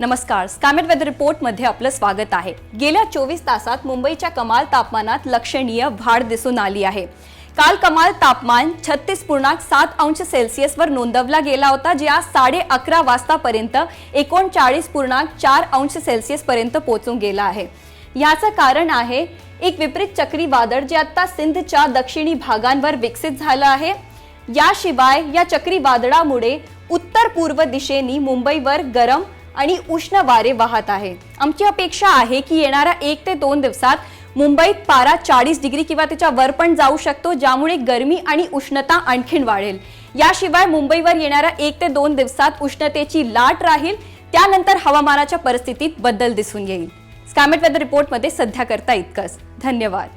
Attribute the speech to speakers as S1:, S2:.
S1: नमस्कार. स्कॅमेट वेदर रिपोर्टमध्ये आपलं स्वागत आहे. गेल्या चोवीस तासात मुंबईच्या कमाल तापमानात लक्षणीय वाढ दिसून आली आहे. काल कमाल तापमान छत्तीस पूर्णांक सात अंश सेल्सिअसवर नोंदवला गेला होता जे आज साडे अकरा वाजतापर्यंत एकोणचाळीस पूर्णांक चार अंश सेल्सिअसपर्यंत पोहोचून गेला आहे. याचं कारण आहे एक विपरीत चक्रीवादळ जे आता सिंधच्या दक्षिणी भागांवर विकसित झालं आहे. याशिवाय या चक्रीवादळामुळे उत्तर पूर्व दिशेनी मुंबईवर गरम आणि उष्ण वारे वाहत आहे. आमची अपेक्षा आहे की येणाऱ्या एक ते दोन दिवसात मुंबईत पारा चाळीस डिग्री किंवा त्याच्या वर पण जाऊ शकतो ज्यामुळे गरमी आणि उष्णता आणखीन वाढेल. याशिवाय मुंबईवर येणाऱ्या एक ते दोन दिवसात उष्णतेची लाट राहील त्यानंतर हवामानाच्या परिस्थितीत बदल दिसून येईल. स्कॅमेट वेदर रिपोर्टमध्ये सध्या करता इतकंच. धन्यवाद.